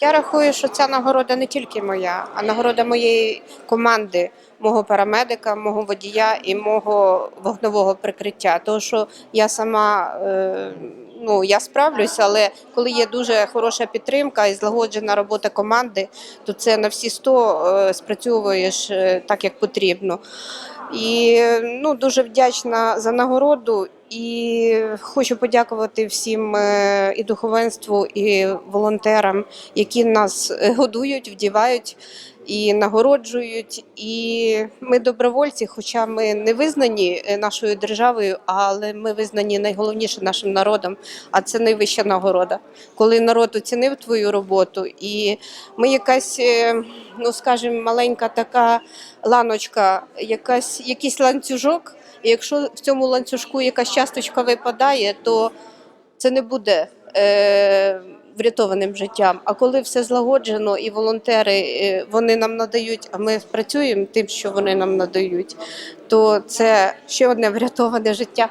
Я рахую, що ця нагорода не тільки моя, а нагорода моєї команди, мого парамедика, мого водія і мого вогневого прикриття. Тому що я сама е, ну я справлюся, але коли є дуже хороша підтримка і злагоджена робота команди, то це на всі 100 е, спрацьовуєш е, так, як потрібно. І ну дуже вдячна за нагороду. І хочу подякувати всім е, і духовенству, і волонтерам, які нас е, годують, вдівають і нагороджують. І ми добровольці, хоча ми не визнані е, нашою державою, але ми визнані найголовніше нашим народом. А це найвища нагорода. Коли народ оцінив твою роботу, і ми якась, ну скажімо, маленька така ланочка, якась якийсь ланцюжок. І якщо в цьому ланцюжку якась часточка випадає, то це не буде е, врятованим життям. А коли все злагоджено і волонтери е, вони нам надають, а ми працюємо тим, що вони нам надають, то це ще одне врятоване життя.